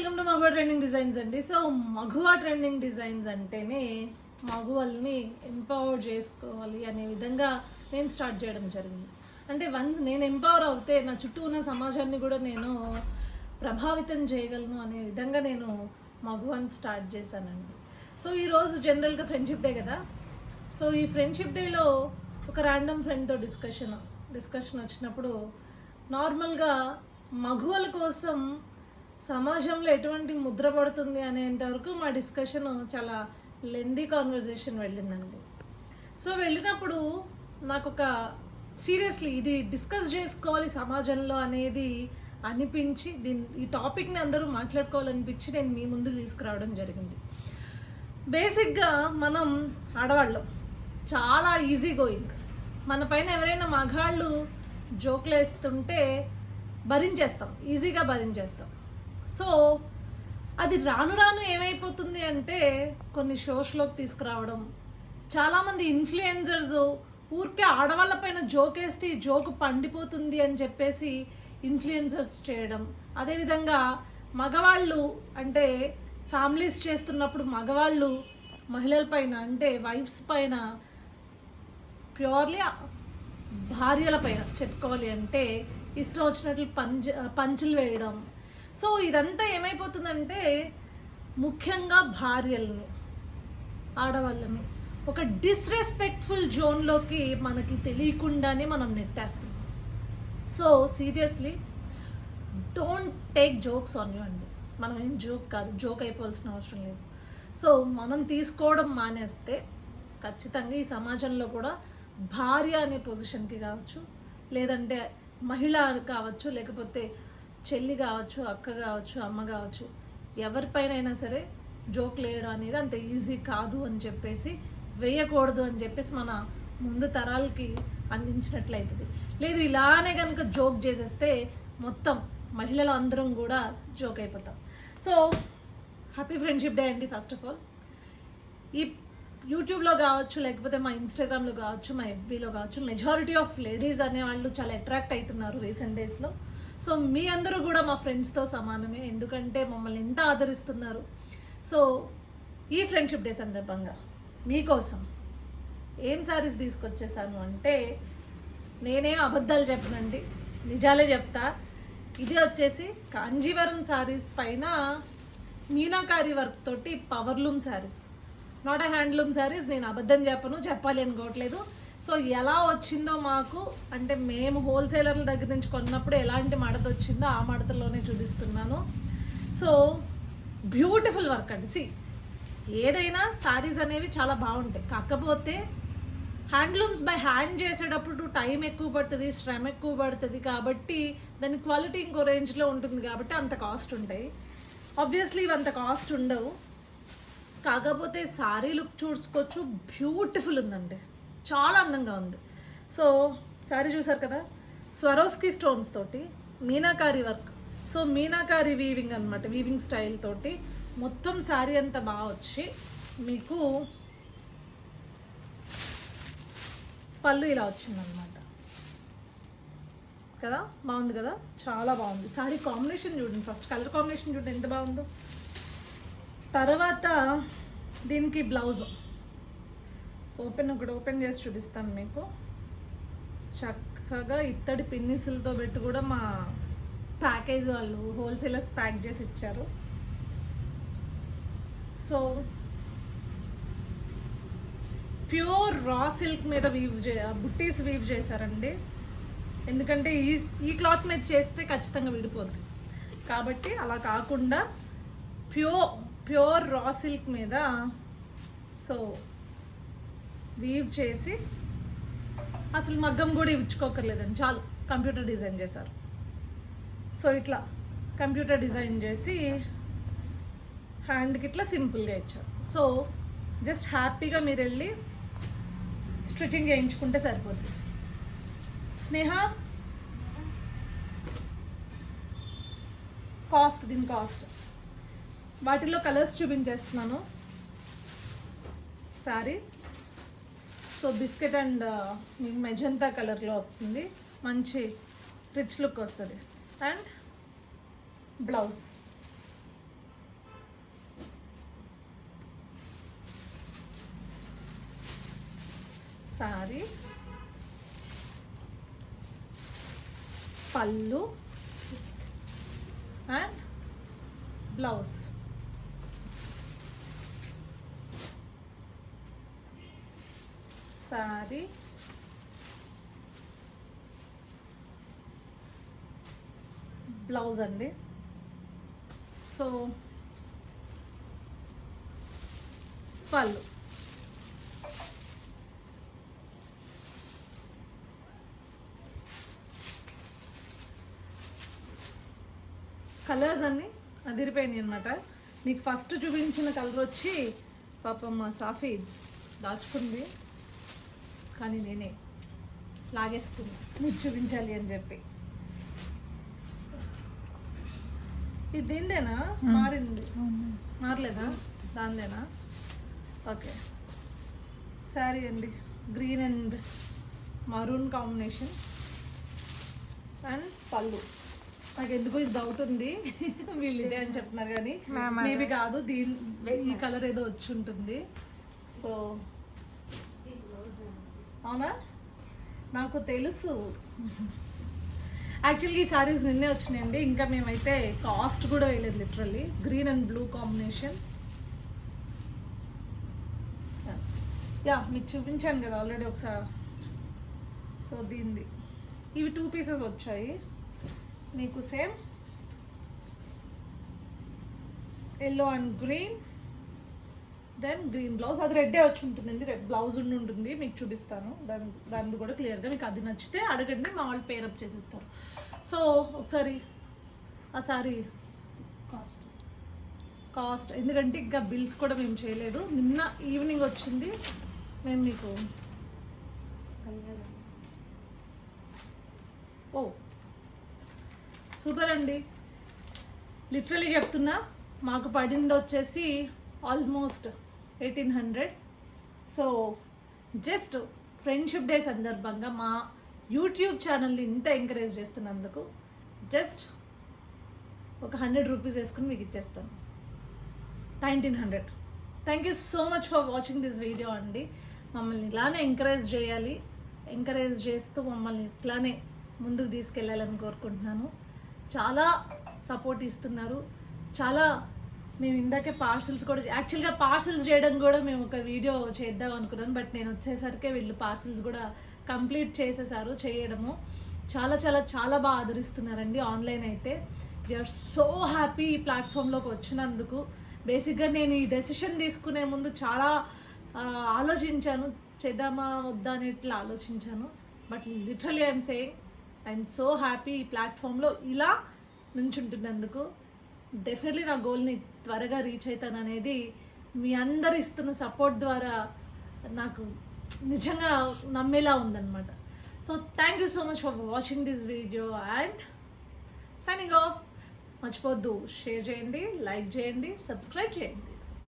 Welcome to Maguva trending designs అండి. So Maguva trending designs అంటేనే మగువల్ని ఎంపవర్ చేసుకోవాలి అనే విధంగా నేను స్టార్ట్ చేయడం జరిగింది. అంటే వన్స్ నేను ఎంపవర్ అవుతే నా చుట్టూ ఉన్న సమాజాన్ని కూడా నేను ప్రభావితం చేయగలను అనే విధంగా నేను మగువని స్టార్ట్ చేశానండి. సో ఈరోజు జనరల్గా ఫ్రెండ్షిప్ డే కదా. సో ఈ ఫ్రెండ్షిప్ డేలో ఒక ర్యాండమ్ ఫ్రెండ్తో డిస్కషన్ డిస్కషన్ వచ్చినప్పుడు నార్మల్గా మగువల కోసం సమాజంలో ఎటువంటి ముద్ర పడుతుంది అనేంత వరకు మా డిస్కషన్ చాలా లెందీ కాన్వర్జేషన్ వెళ్ళిందండి. సో వెళ్ళినప్పుడు నాకు ఒక సీరియస్లీ ఇది డిస్కస్ చేసుకోవాలి సమాజంలో అనేది అనిపించి దీని ఈ టాపిక్ని అందరూ మాట్లాడుకోవాలనిపించి నేను మీ ముందు తీసుకురావడం జరిగింది. బేసిక్గా మనం ఆడవాళ్ళం. చాలా ఈజీ గోయింగ్ మన పైన ఎవరైనా మగాళ్ళు జోకులు వేస్తుంటే భరించేస్తాం. ఈజీగా భరించేస్తాం. సో అది రాను రాను ఏమైపోతుంది అంటే కొన్ని షోస్లోకి తీసుకురావడం. చాలామంది ఇన్ఫ్లుయెన్సర్స్ ఊరికే ఆడవాళ్ళ పైన జోక్ వేస్తే ఈ జోక్ పండిపోతుంది అని చెప్పేసి ఇన్ఫ్లుయెన్సర్స్ చేయడం. అదేవిధంగా మగవాళ్ళు అంటే ఫ్యామిలీస్ చేస్తున్నప్పుడు మగవాళ్ళు మహిళల పైన అంటే వైఫ్స్ పైన ప్యూర్లీ భార్యల పైన చెప్పుకోవాలి అంటే ఇష్టం వచ్చినట్లు పంచ పంచులు వేయడం సో ఇదంతా ఏమైపోతుందంటే ముఖ్యంగా భార్యల్ని ఆడవాళ్ళని. ఒక డిస్రెస్పెక్ట్ఫుల్ జోన్లోకి మనకి తెలియకుండానే మనం నెట్టేస్తున్నాం. So seriously don't take jokes on you అండి. మనం ఏం జోక్ కాదు జోక్ అయిపోవాల్సిన అవసరం లేదు. సో మనం తీసుకోవడం మానేస్తే ఖచ్చితంగా ఈ సమాజంలో కూడా భార్య అనే పొజిషన్కి కావచ్చు లేదంటే మహిళ కావచ్చు లేకపోతే చెల్లి కావచ్చు అక్క కావచ్చు అమ్మ కావచ్చు ఎవరిపైనైనా సరే జోక్ వేయడం అనేది అంత ఈజీ కాదు అని చెప్పేసి వేయకూడదు అని చెప్పేసి మన ముందు తరాలకి అందించినట్లయితుంది. లేదు ఇలానే కనుక జోక్ చేసేస్తే మొత్తం మహిళలు అందరం కూడా జోక్ అయిపోతాం. సో హ్యాపీ ఫ్రెండ్షిప్ డే అండి ఫస్ట్ ఆఫ్ ఆల్ ఈ యూట్యూబ్లో కావచ్చు లేకపోతే మా ఇన్స్టాగ్రామ్లో కావచ్చు మా ఎఫ్బీలో కావచ్చు మెజారిటీ ఆఫ్ లేడీస్ అనే వాళ్ళు చాలా అట్రాక్ట్ అవుతున్నారు రీసెంట్ డేస్లో సో మీ అందరూ కూడా మా ఫ్రెండ్స్తో సమానమే ఎందుకంటే మమ్మల్ని ఎంత ఆదరిస్తున్నారు. సో ఈ ఫ్రెండ్షిప్ డే సందర్భంగా మీకోసం ఏం శారీస్ తీసుకొచ్చేసాను అంటే నేనేం అబద్ధాలు చెప్పనండి నిజాలే చెప్తా. ఇది వచ్చేసి కాంజీవరం శారీస్ పైన మీనాకారి వర్క్ తోటి powerloom sarees not a handloom sarees నేను అబద్ధం చెప్పను చెప్పాలి అనుకోవట్లేదు. సో ఎలా వచ్చిందో మాకు అంటే మేము హోల్సేలర్ల దగ్గర నుంచి కొన్నప్పుడు ఎలాంటి మడత వచ్చిందో ఆ మడతలోనే చూపిస్తున్నాను. సో బ్యూటిఫుల్ వర్క్ అండి. సి ఏదైనా శారీస్ అనేవి చాలా బాగుంటాయి. కాకపోతే హ్యాండ్లూమ్స్ బై హ్యాండ్ చేసేటప్పుడు టైం ఎక్కువ పడుతుంది శ్రమ ఎక్కువ పడుతుంది కాబట్టి దాని క్వాలిటీ ఇంకో రేంజ్లో ఉంటుంది కాబట్టి అంత కాస్ట్ ఉంటాయి. ఆబ్వియస్లీ ఇవి అంత కాస్ట్ ఉండవు. కాకపోతే సారీ లుక్ చూసుకోవచ్చు. బ్యూటిఫుల్ ఉందండి. చాలా అందంగా ఉంది. సో సారీ చూసారు కదా? స్వరోస్కి స్టోన్స్ తోటి meenakari work so meenakari weaving అనమాట వీవింగ్ స్టైల్ తోటి మొత్తం శారీ అంతా బాగా వచ్చి మీకు పళ్ళు ఇలా వచ్చిందనమాట కదా? బాగుంది కదా? చాలా బాగుంది. సారీ కాంబినేషన్ చూడండి ఫస్ట్ కలర్ కాంబినేషన్ చూడండి ఎంత బాగుందో. తర్వాత దీనికి బ్లౌజ్ ఓపెన్ ఒకటి ఓపెన్ చేసి చూపిస్తాను మీకు. చక్కగా ఇత్తడి పిన్నిసులతో పెట్టి కూడా మా ప్యాకేజ్ వాళ్ళు హోల్సేలర్స్ ప్యాక్ చేసి ఇచ్చారు. సో ప్యూర్ రా సిల్క్ మీద వీవ్ చే బుట్టీస్ వీవ్ చేశారండి. ఎందుకంటే ఈ ఈ క్లాత్ మీద చేస్తే ఖచ్చితంగా విడిపోద్ది. కాబట్టి అలా కాకుండా ప్యూర్ ప్యూర్ రా సిల్క్ మీద సో వీవ్ చేసి అసలు మగ్గం కూడా ఇచ్చుకోకర్లేదండి. చాలు కంప్యూటర్ డిజైన్ చేశారు. సో ఇట్లా కంప్యూటర్ డిజైన్ చేసి హ్యాండ్కి ఇట్లా సింపుల్గా ఇచ్చారు. సో జస్ట్ హ్యాపీగా మీరు వెళ్ళి స్టిచ్చింగ్ చేయించుకుంటే సరిపోద్ది. స్నేహ కాస్ట్ దీని కాస్ట్ వాటిలో కలర్స్ చూపించేస్తున్నాను. సారీ సో బిస్కెట్ అండ్ మీకు మెజంతా కలర్లో వస్తుంది. మంచి రిచ్ లుక్ వస్తుంది. And blouse. సారీ. పళ్ళు. And blouse. సారీ బ్లౌజ్ అండి. సో పళ్ళు. కలర్స్ అన్నీ అదిరిపోయినాయి అనమాట మీకు ఫస్ట్ చూపించిన కలర్ వచ్చి పాపం మా సాఫీ దాచుకుంది. కానీ నేనే లాగేసుకున్నా మీకు చూపించాలి అని చెప్పి. ఇది దీందేనా మారింది. మారలేదా? దాందేనా ఓకే. శారీ అండి. Green and maroon combination. And పళ్ళు. నాకు ఎందుకో ఇది డౌట్ ఉంది. వీళ్ళు ఇదే అని చెప్తున్నారు కానీ మేబీ కాదు. దీని ఈ కలర్ ఏదో వచ్చి ఉంటుంది. సో అవునా? నాకు తెలుసు. యాక్చువల్లీ ఈ సారీస్ నిన్నే వచ్చినాయండి. ఇంకా మేమైతే కాస్ట్ కూడా వేయలేదు literally green and blue combination yeah మీకు చూపించాను కదా ఆల్రెడీ ఒకసారి. సో దీనిది. ఇవి టూ పీసెస్ వచ్చాయి. మీకు same yellow and green then green blouse అది రెడ్డే వచ్చి ఉంటుంది రెడ్ బ్లౌజ్ ఉండి ఉంటుంది. మీకు చూపిస్తాను. దాని దాని కూడా క్లియర్గా మీకు అది నచ్చితే అడగండి. మా వాళ్ళు పేరప్ చేసిస్తారు. సో ఒకసారి ఆ సారీ కాస్ట్ కాస్ట్ ఎందుకంటే ఇంకా బిల్స్ కూడా మేము చేయలేదు. నిన్న ఈవినింగ్ వచ్చింది. మేము మీకు ఓ సూపర్ అండి. లిటరలీ చెప్తున్నా మాకు పడింది వచ్చేసి almost eighteen hundred. So just friendship day సందర్భంగా మా యూట్యూబ్ ఛానల్ని ఇంత ఎంకరేజ్ చేస్తున్నందుకు జస్ట్ ఒక హండ్రెడ్ రూపీస్ వేసుకుని మీకు ఇచ్చేస్తాను. Nineteen hundred thank you so much for watching this video అండి. మమ్మల్ని ఇలానే ఎంకరేజ్ చేయాలి. ఎంకరేజ్ చేస్తూ మమ్మల్ని ఇట్లానే ముందుకు తీసుకెళ్ళాలని కోరుకుంటున్నాను. చాలా సపోర్ట్ ఇస్తున్నారు. చాలా మేము ఇందాకే పార్సల్స్ కూడా యాక్చువల్గా పార్సల్స్ చేయడం కూడా మేము ఒక వీడియో చేద్దాం అనుకున్నాను బట్ నేను వచ్చేసరికి వీళ్ళు పార్సల్స్ కూడా కంప్లీట్ చేసేసారు చేయడము. చాలా చాలా చాలా బాగా ఆదరిస్తున్నారండి ఆన్లైన్ అయితే. వీఆర్ సో హ్యాపీ ఈ ప్లాట్ఫామ్లోకి వచ్చినందుకు. బేసిక్గా నేను ఈ డెసిషన్ తీసుకునే ముందు చాలా ఆలోచించాను. చేద్దామా వద్దా అనేట్లా ఆలోచించాను. But literally I'm saying I'm so happy ఈ ప్లాట్ఫామ్లో ఇలా నుంచుంటున్నందుకు. డెఫినెట్లీ నా గోల్ని త్వరగా రీచ్ అవుతాను అనేది మీ అందరు ఇస్తున్న సపోర్ట్ ద్వారా నాకు నిజంగా నమ్మేలా ఉందన్నమాట. So thank you so much for watching this video and signing off మర్చిపోద్దు. షేర్ చేయండి లైక్ చేయండి సబ్స్క్రైబ్ చేయండి.